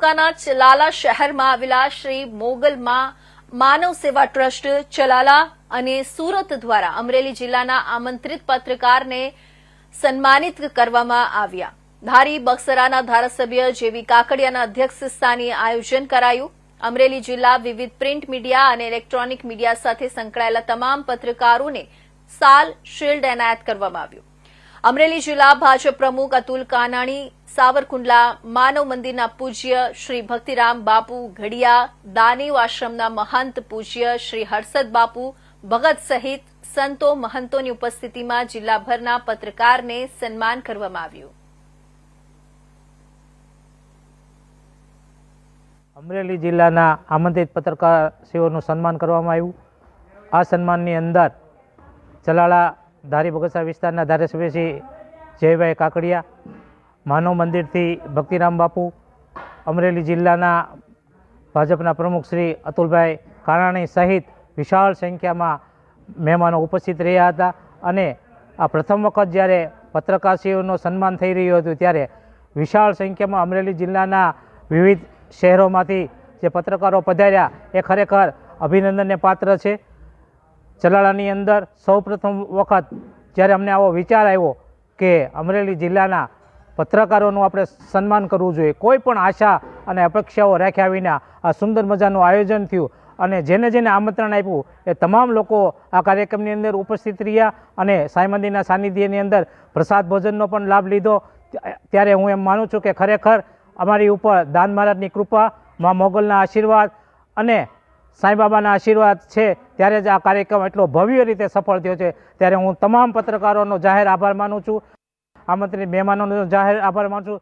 તાલુકાના ચલાલા શહેરમાં આવેલા શ્રી મોગલમાં માનવ સેવા ટ્રસ્ટ ચલાલા અને સુરત દ્વારા અમરેલી જિલ્લાના આમંત્રિત પત્રકારને સન્માનિત કરવામાં આવ્યા. ધારી બક્સરાના ધારાસભ્ય જેવી કાકડિયાના અધ્યક્ષ સ્થાને આયોજન કરાયું. અમરેલી જિલ્લા વિવિધ પ્રિન્ટ મીડિયા અને ઇલેક્ટ્રોનિક મીડિયા સાથે સંકળાયેલા તમામ પત્રકારોને સાલ શિલ્ડ એનાયત કરવામાં આવ્યું. અમરેલી જિલ્લા ભાજપ પ્રમુખ અતુલ કાનાણી, સાવરકુંડલા માનવ મંદિરના પૂજ્ય શ્રી ભક્તિરામ બાપુ ઘડિયા, દાનેવ આશ્રમના મહંત પૂજ્ય શ્રી હર્ષદ બાપુ, ભગત સહિત સંતો મહંતોની ઉપસ્થિતિમાં જિલ્લાભરના પત્રકારને સન્માન કરવામાં આવ્યું. અમરેલી જિલ્લાના આમંત્રિત પત્રકારશ્રીઓનું સન્માન કરવામાં આવ્યું. આ સન્માનની અંદર ચલાળા ધારી બગસરા વિસ્તારના ધારાસભ્ય શ્રી જયભાઈ કાકડિયા, માનવ મંદિરથી ભક્તિરામ બાપુ, અમરેલી જિલ્લાના ભાજપના પ્રમુખ શ્રી અતુલભાઈ કારાણી સહિત વિશાળ સંખ્યામાં મહેમાનો ઉપસ્થિત રહ્યા હતા અને આ પ્રથમ વખત જ્યારે પત્રકારશ્રીઓનું સન્માન થઈ રહ્યું હતું ત્યારે વિશાળ સંખ્યામાં અમરેલી જિલ્લાના વિવિધ શહેરોમાંથી જે પત્રકારો પધાર્યા, એ ખરેખર અભિનંદનને પાત્ર છે. ચલાળાની અંદર સૌપ્રથમ વખત જ્યારે અમને આવો વિચાર આવ્યો કે અમરેલી જિલ્લાના પત્રકારોનું આપણે સન્માન કરવું જોઈએ, કોઈ પણ આશા અને અપેક્ષાઓ રાખ્યા વિના આ સુંદર મજાનું આયોજન થયું અને જેને જેને આમંત્રણ આપ્યું એ તમામ લોકો આ કાર્યક્રમની અંદર ઉપસ્થિત રહ્યા અને સાંઈ મંદિરના સાનિધ્યની અંદર પ્રસાદ ભોજનનો પણ લાભ લીધો. ત્યારે હું એમ માનું છું કે ખરેખર અમારી ઉપર દાન મહારાજની કૃપા, મા મોગલના આશીર્વાદ અને સાંઈબાબાના આશીર્વાદ છે, ત્યારે જ આ કાર્યક્રમ એટલો ભવ્ય રીતે સફળ થયો છે. ત્યારે હું તમામ પત્રકારોનો જાહેર આભાર માનું છું. આમંત્રિત મહેમાનોનો જાહેર આભાર માનું છું.